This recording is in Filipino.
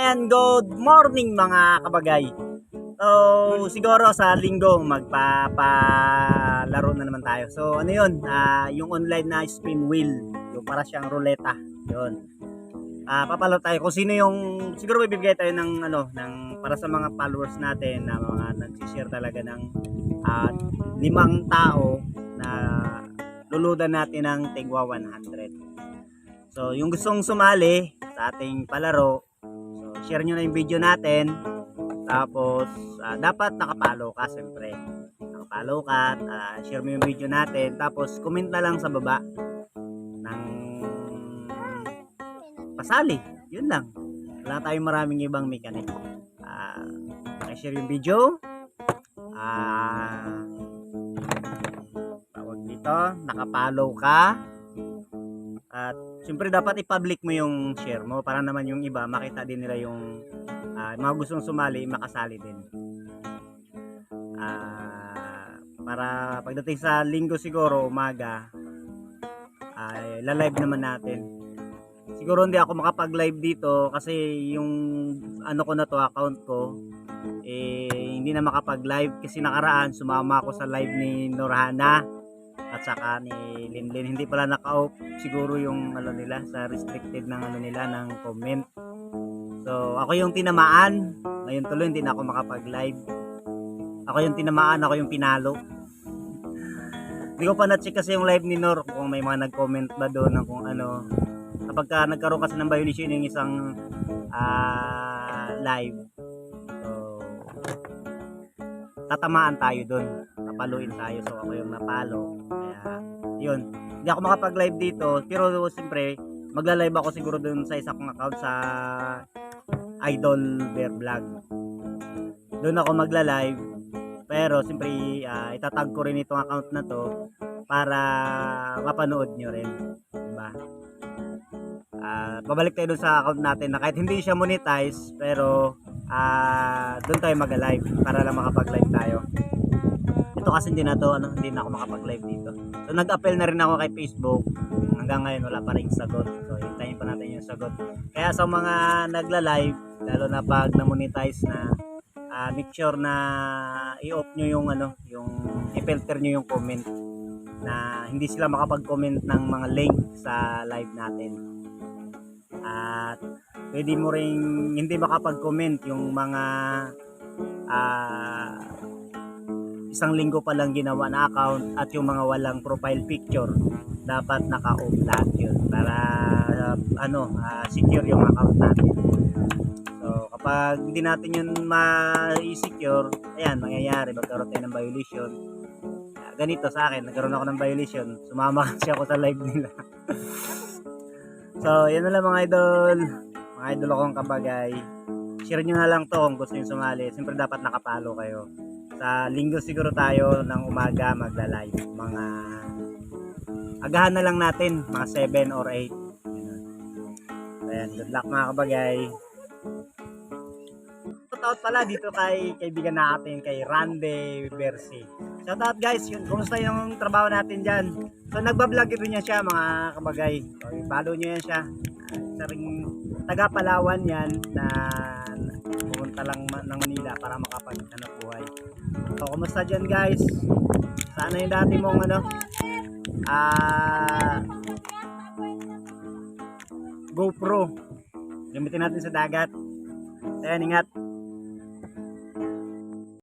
Ayan, good morning mga kabagay. So, siguro sa linggo magpapalaro na naman tayo. So, ano yun? Ah, yung online na spin wheel. Yung para siyang ruleta. Yun. Ah, papalaro tayo kung sino yung siguro bibigay tayo ng ano, ng para sa mga followers natin na mga nag-share talaga ng ah, limang tao na luludan natin ng tigwa 100. So, yung gustong sumali sa ating palaro, share nyo na yung video natin. Tapos, ah, dapat nakapalo ka, siyempre. Nakapalo ka, ah, share mo yung video natin. Tapos, comment na lang sa baba ng pasali. Yun lang. Wala tayong maraming ibang mechanic. Ah, share yung video. Ah, tawag dito, nakapalo ka. At siyempre dapat i-public mo yung share mo para naman yung iba makita din nila yung ah, mga gustong sumali makasali din. Ah, para pagdating sa linggo siguro umaga ay la-live naman natin. Siguro hindi ako makapag-live dito kasi yung ano ko na to account ko eh hindi na makapag-live kasi nakaraan sumama ako sa live ni Norhana at saka ni Linlin hindi pala naka-off siguro yung ano nila sa restricted ng ano nila ng comment. So ako yung tinamaan. Ngayon tuloy hindi na ako makapag-live. Ako yung tinamaan ako yung pinalo. Hindi ko pa na-check kasi yung live ni Nor kung may mga nag-comment ba doon ng kung ano. Kapag ka nagkaroon kasi ng violation yung isang ah, live. So tatamaan tayo doon. Napaluin tayo. So ako yung napalo yun. Hindi ako makapag-live dito pero siyempre magla-live ako siguro doon sa isa kong account sa Idol Bear Vlog. Doon ako magla-live pero siyempre ah, itatag ko rin itong account na to para mapanood nyo rin diba Ah, babalik tayo dun sa account natin na kahit hindi siya monetize pero ah doon tayo mag-live para lang makapag-live tayo. Ito kasi hindi na to ano hindi na ako makapag-live dito nag-appel na rin ako kay Facebook. Hanggang ngayon wala pa rin sagot. So hintayin pa natin yung sagot. Kaya sa mga nagla-live lalo na pag na-monetize na ah, make sure na i-off nyo yung ano yung i-filter nyo yung comment na hindi sila makapag-comment ng mga link sa live natin. At pwede mo ring hindi makapag-comment yung mga ah, isang linggo pa lang ginawa na account at yung mga walang profile picture dapat naka-off lahat yun para ah, ano ah, secure yung account natin so kapag hindi natin yun ma-secure ayan mangyayari magkaroon tayo ng violation Ah, ganito sa akin nagkaroon ako ng violation sumama kasi ako sa live nila So, yan na lang mga idol. Mga idol akong kabagay. Share nyo na lang to kung gusto nyo sumali. Siyempre dapat nakapalo kayo. Sa linggo siguro tayo ng umaga magla-live. Mga agahan na lang natin. Mga 7 or 8. Ganun. So, Ayan, good luck mga kabagay. Shoutout pala dito kay kaibigan natin kay Rande Bersi. Shoutout guys, yun, kumusta yung trabaho natin dyan? So nagbablog rin niya siya mga kabagay. So follow niyo yan siya. Isa ring taga Palawan yan na pumunta lang ng Manila para makapag ano, buhay. So kumusta dyan guys? Sana yung dati mong ano ah GoPro. Gamitin natin sa dagat. Ayan, ingat.